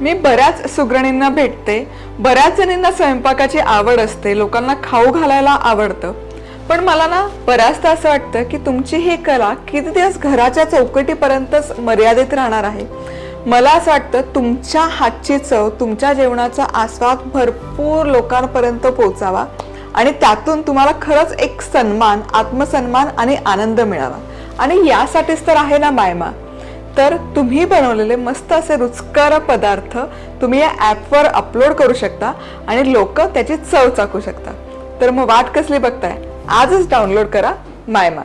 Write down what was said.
मी बऱ्याच सुगरणींना भेटते बऱ्याच जणींना स्वयंपाकाची आवड असते लोकांना खाऊ घालायला आवडतं. पण मला ना बऱ्याचदा असं वाटतं की तुमची ही कला किती दिवस घराच्या चौकटीपर्यंतच मर्यादित राहणार आहे. मला असं वाटतं तुमच्या हातची चव तुमच्या जेवणाचा आस्वाद भरपूर लोकांपर्यंत पोहोचावा आणि त्यातून तुम्हाला खरंच एक सन्मान आत्मसन्मान आणि आनंद मिळावा. आणि यासाठीच तर आहे ना मायमा. तर तुम्ही बनवलेले मस्त असे रुचकर पदार्थ तुम्ही या ॲपवर अपलोड करू शकता आणि लोक त्याची चव चाकू शकता तर मग वाट कसली बघताय? आजच डाउनलोड करा मायमा